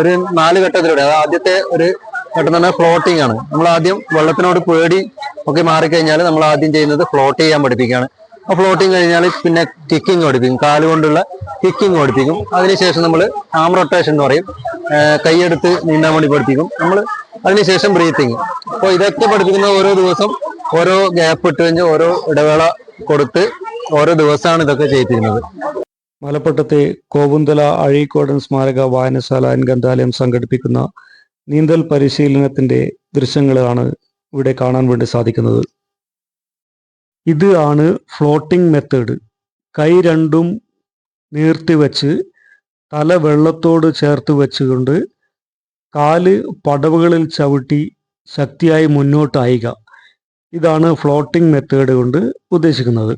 ഒരു നാല് ഘട്ടത്തിലൂടെ അത് ആദ്യത്തെ ഒരു ഘട്ടം തന്നെ ഫ്ലോട്ടിംഗ് ആണ്. നമ്മൾ ആദ്യം വെള്ളത്തിനോട് പേടി ഒക്കെ മാറിക്കഴിഞ്ഞാൽ നമ്മൾ ആദ്യം ചെയ്യുന്നത് ഫ്ലോട്ട് ചെയ്യാൻ പഠിപ്പിക്കുകയാണ്. ആ ഫ്ലോട്ടിങ് കഴിഞ്ഞാൽ പിന്നെ കിക്കിംഗ് പഠിപ്പിക്കും കാലുകൊണ്ടുള്ള കിക്കിംഗ് പഠിപ്പിക്കും. അതിനുശേഷം നമ്മൾ ആം റൊട്ടേഷൻ എന്ന് പറയും. കൈയെടുത്ത് നീന്താൻ വേണ്ടി പഠിപ്പിക്കും. നമ്മൾ അതിനുശേഷം ബ്രീത്തിങ് അപ്പോൾ ഇതൊക്കെ പഠിപ്പിക്കുന്ന ഓരോ ദിവസം ഓരോ ഗ്യാപ്പ് ഇട്ട് കഴിഞ്ഞ് ഓരോ ഇടവേള കൊടുത്ത് ഓരോ ദിവസമാണ് ഇതൊക്കെ ചെയ്യിപ്പിക്കുന്നത് മലപ്പട്ടത്തെ കോവുന്തല അഴീക്കോടൻ സ്മാരക വായനശാല ആൻഡ് ഗ്രന്ഥാലയം സംഘടിപ്പിക്കുന്ന നീന്തൽ പരിശീലനത്തിന്റെ ദൃശ്യങ്ങളാണ് ഇവിടെ കാണാൻ വേണ്ടി സാധിക്കുന്നത്. ഇത് ആണ് ഫ്ലോട്ടിംഗ് മെത്തേഡ് കൈ രണ്ടും നീർത്തി വെച്ച് തല വെള്ളത്തോട് ചേർത്ത് വെച്ചുകൊണ്ട് കാൽ പടവുകളിൽ ചവിട്ടി ശക്തിയായി മുന്നോട്ട് അയക ഇതാണ് ഫ്ലോട്ടിംഗ് മെത്തേഡ് കൊണ്ട് ഉദ്ദേശിക്കുന്നത്.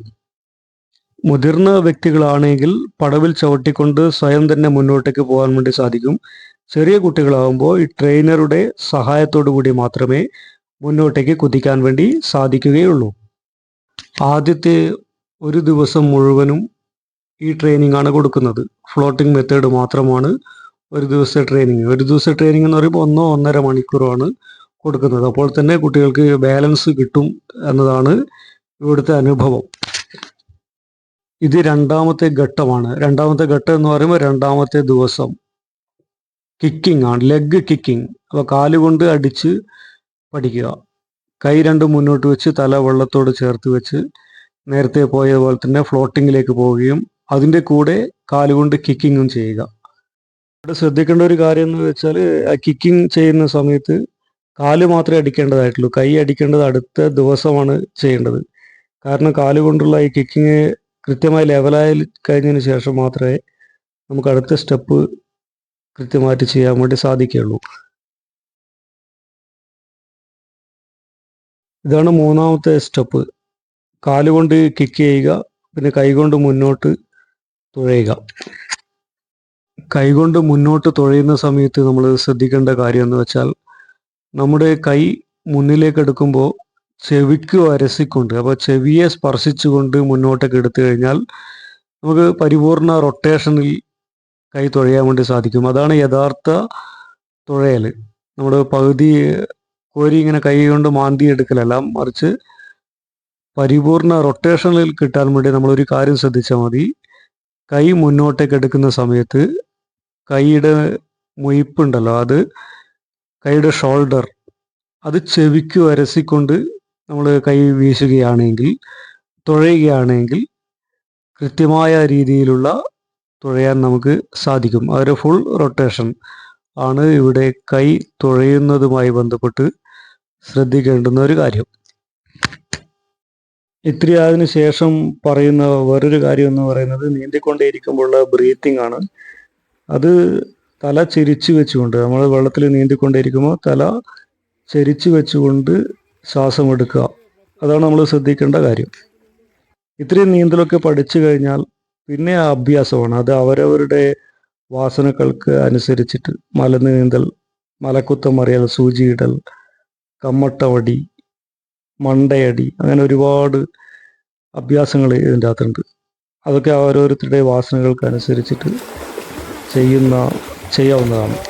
മുതിർന്ന വ്യക്തികളാണെങ്കിൽ പടവിൽ ചവിട്ടിക്കൊണ്ട് സ്വയം തന്നെ മുന്നോട്ടേക്ക് പോകാൻ വേണ്ടി സാധിക്കും. ചെറിയ കുട്ടികളാകുമ്പോൾ ഈ ട്രെയിനറുടെ സഹായത്തോടു കൂടി മാത്രമേ മുന്നോട്ടേക്ക് കുതിക്കാൻ വേണ്ടി സാധിക്കുകയുള്ളൂ. ആദ്യത്തെ ഒരു ദിവസം മുഴുവനും ഈ ട്രെയിനിങ് ആണ് കൊടുക്കുന്നത്. ഫ്ലോട്ടിംഗ് മെത്തേഡ് മാത്രമാണ് ഒരു ദിവസത്തെ ട്രെയിനിങ് ഒരു ദിവസത്തെ ട്രെയിനിങ് എന്ന് പറയുമ്പോൾ ഒന്നോ ഒന്നര മണിക്കൂറാണ് കൊടുക്കുന്നത്. അപ്പോൾ തന്നെ കുട്ടികൾക്ക് ബാലൻസ് കിട്ടും എന്നതാണ് ഇവിടുത്തെ അനുഭവം. ഇത് രണ്ടാമത്തെ ഘട്ടമാണ്. രണ്ടാമത്തെ ഘട്ടം എന്ന് പറയുമ്പോൾ രണ്ടാമത്തെ ദിവസം. കിക്കിംഗ് ആണ്. ലെഗ് കിക്കിംഗ് അപ്പോൾ കാലുകൊണ്ട് അടിച്ച് പഠിക്കുക. കൈ രണ്ട് മുന്നോട്ട് വെച്ച് തല വെള്ളത്തോട് ചേർത്ത് വെച്ച് നേരത്തെ പോയ പോലെ തന്നെ ഫ്ലോട്ടിങ്ങിലേക്ക് പോവുകയും അതിന്റെ കൂടെ കാലുകൊണ്ട് കിക്കിങ്ങും ചെയ്യുക. ഇവിടെ ശ്രദ്ധിക്കേണ്ട ഒരു കാര്യം എന്ന് വെച്ചാൽ ആ കിക്കിംഗ് ചെയ്യുന്ന സമയത്ത് കാൽ മാത്രമേ അടിക്കേണ്ടതായിട്ടുള്ളൂ. കൈ അടിക്കേണ്ടത് അടുത്ത ദിവസമാണ് ചെയ്യേണ്ടത്. കാരണം കാലുകൊണ്ടുള്ള ഈ കിക്കിങ് കൃത്യമായി ലെവലായി കഴിഞ്ഞതിന് ശേഷം മാത്രമേ നമുക്ക് അടുത്ത സ്റ്റെപ്പ് കൃത്യമായിട്ട് ചെയ്യാൻ വേണ്ടി സാധിക്കുകയുള്ളൂ. ഇതാണ് മൂന്നാമത്തെ സ്റ്റെപ്പ്. കാലുകൊണ്ട് കിക്ക് ചെയ്യുക പിന്നെ കൈകൊണ്ട് മുന്നോട്ട് തുഴയുക. കൈകൊണ്ട് മുന്നോട്ട് തുഴയുന്ന സമയത്ത് നമ്മൾ ശ്രദ്ധിക്കേണ്ട കാര്യം എന്ന് വെച്ചാൽ നമ്മുടെ കൈ മുന്നിലേക്ക് എടുക്കുമ്പോൾ ചെവിക്ക് വരസിക്കൊണ്ട് അപ്പോൾ ചെവിയെ സ്പർശിച്ചുകൊണ്ട് മുന്നോട്ടേക്ക് എടുത്തു കഴിഞ്ഞാൽ നമുക്ക് പരിപൂർണ റൊട്ടേഷനിൽ കൈ തുഴയാൻ വേണ്ടി സാധിക്കും. അതാണ് യഥാർത്ഥ തുഴയൽ. നമ്മുടെ പകുതി കോരി ഇങ്ങനെ കൈ കൊണ്ട് മാന്തി എടുക്കലല്ല മറിച്ച് പരിപൂർണ റൊട്ടേഷനിൽ കിട്ടാൻ വേണ്ടി നമ്മൾ ഒരു കാര്യം ശ്രദ്ധിച്ചാൽ മതി. കൈ മുന്നോട്ടേക്ക് എടുക്കുന്ന സമയത്ത് കൈയുടെ മുയിപ്പുണ്ടല്ലോ അത് കൈയുടെ ഷോൾഡർ അത് ചെവിക്ക് വരസിക്കൊണ്ട് നമ്മൾ കൈ വീശുകയാണെങ്കിൽ തുഴയുകയാണെങ്കിൽ കൃത്യമായ രീതിയിലുള്ള തുഴയാൻ നമുക്ക് സാധിക്കും. അതൊരു ഫുൾ റൊട്ടേഷൻ ആണ് ഇവിടെ കൈ തുഴയുന്നതുമായി ബന്ധപ്പെട്ട് ശ്രദ്ധിക്കേണ്ടുന്ന ഒരു കാര്യം. ഇത്തിരി അതിന് ശേഷം പറയുന്ന വേറൊരു കാര്യം എന്ന് പറയുന്നത് നീന്തിക്കൊണ്ടേയിരിക്കുമ്പോഴുള്ള ബ്രീത്തിങ് ആണ്. അത് തല ചെരിച്ചു വെച്ചുകൊണ്ട് നമ്മൾ വെള്ളത്തിൽ നീന്തിക്കൊണ്ടേയിരിക്കുമ്പോൾ തല ചെരിച്ചു വെച്ചുകൊണ്ട് ശ്വാസം എടുക്കുക. അതാണ് നമ്മൾ ശ്രദ്ധിക്കേണ്ട കാര്യം. ഇത്രയും നീന്തലൊക്കെ പഠിച്ചു കഴിഞ്ഞാൽ പിന്നെ ആ അഭ്യാസമാണ്. അത് അവരവരുടെ വാസനകൾക്ക് അനുസരിച്ചിട്ട് മലന്ന് നീന്തൽ മലക്കുത്തം അറിയൽ സൂചിയിടൽ കമ്മട്ടവടി മണ്ടയടി അങ്ങനെ ഒരുപാട് അഭ്യാസങ്ങൾ ഇതിന്റെ അകത്തുണ്ട്. അതൊക്കെ ഓരോരുത്തരുടെ വാസനകൾക്ക് അനുസരിച്ചിട്ട് ചെയ്യുന്ന ചെയ്യാവുന്നതാണ്.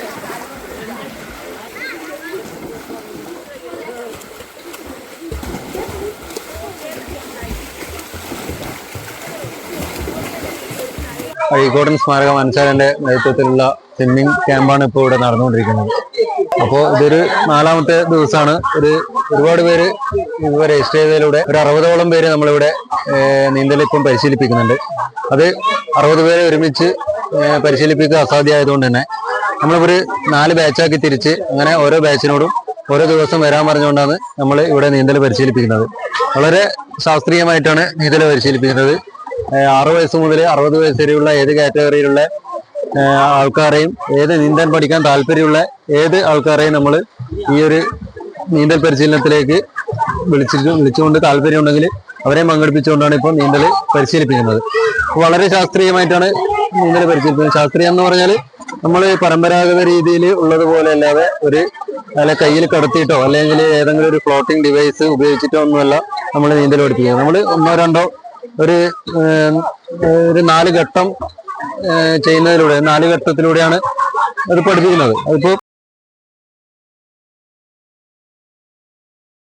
അഴീക്കോടൻ സ്മാരക മനസ്സാരന്റെ നേതൃത്വത്തിലുള്ള സ്വിമ്മിംഗ് ക്യാമ്പാണ് ഇപ്പോൾ ഇവിടെ നടന്നുകൊണ്ടിരിക്കുന്നത്. അപ്പോൾ ഇതൊരു നാലാമത്തെ ദിവസമാണ്. ഒരു ഒരുപാട് പേര് ഇപ്പോൾ രജിസ്റ്റർ ചെയ്തതിലൂടെ ഒരു അറുപതോളം പേര് നമ്മളിവിടെ നീന്തലിപ്പം പരിശീലിപ്പിക്കുന്നുണ്ട്. അത് അറുപത് പേരെ ഒരുമിച്ച് പരിശീലിപ്പിക്കുക അസാധ്യമായതുകൊണ്ട് തന്നെ. നമ്മളിവിടെ നാല് ബാച്ചാക്കി തിരിച്ച് അങ്ങനെ ഓരോ ബാച്ചിനോടും ഓരോ ദിവസം വരാൻ പറഞ്ഞുകൊണ്ടാണ് നമ്മൾ ഇവിടെ നീന്തൽ പരിശീലിപ്പിക്കുന്നത്. വളരെ ശാസ്ത്രീയമായിട്ടാണ് നീന്തൽ പരിശീലിപ്പിക്കുന്നത്. ആറ് വയസ്സ് മുതൽ അറുപത് വയസ്സ് വരെയുള്ള ഏത് കാറ്റഗറിയിലുള്ള ആൾക്കാരെയും ഏത് നീന്താൻ പഠിക്കാൻ താല്പര്യമുള്ള ഏത് ആൾക്കാരെയും നമ്മൾ ഈ ഒരു നീന്തൽ പരിശീലനത്തിലേക്ക് വിളിച്ചിട്ട് വിളിച്ചുകൊണ്ട് താല്പര്യം ഉണ്ടെങ്കിൽ അവരെ പങ്കെടുപ്പിച്ചുകൊണ്ടാണ് ഇപ്പോൾ നീന്തൽ പരിശീലിപ്പിക്കുന്നത്. വളരെ ശാസ്ത്രീയമായിട്ടാണ് നീന്തൽ പരിശീലിപ്പിക്കുന്നത്. ശാസ്ത്രീയം എന്ന് പറഞ്ഞാൽ നമ്മൾ പരമ്പരാഗത രീതിയിൽ ഉള്ളതുപോലെ അല്ലാതെ ഒരു അല്ല കയ്യിൽ കടത്തിയിട്ടോ അല്ലെങ്കിൽ ഏതെങ്കിലും ഒരു ഫ്ലോട്ടിംഗ് ഡിവൈസ് ഉപയോഗിച്ചിട്ടോ ഒന്നുമല്ല നമ്മൾ നീന്തൽ പഠിപ്പിക്കുക നമ്മൾ ഒന്നോ രണ്ടോ ഒരു ഒരു നാല് ഘട്ടം ചെയ്യുന്നതിലൂടെ നാല് ഘട്ടത്തിലൂടെയാണ് അത് പഠിപ്പിക്കുന്നത്. അതിപ്പോ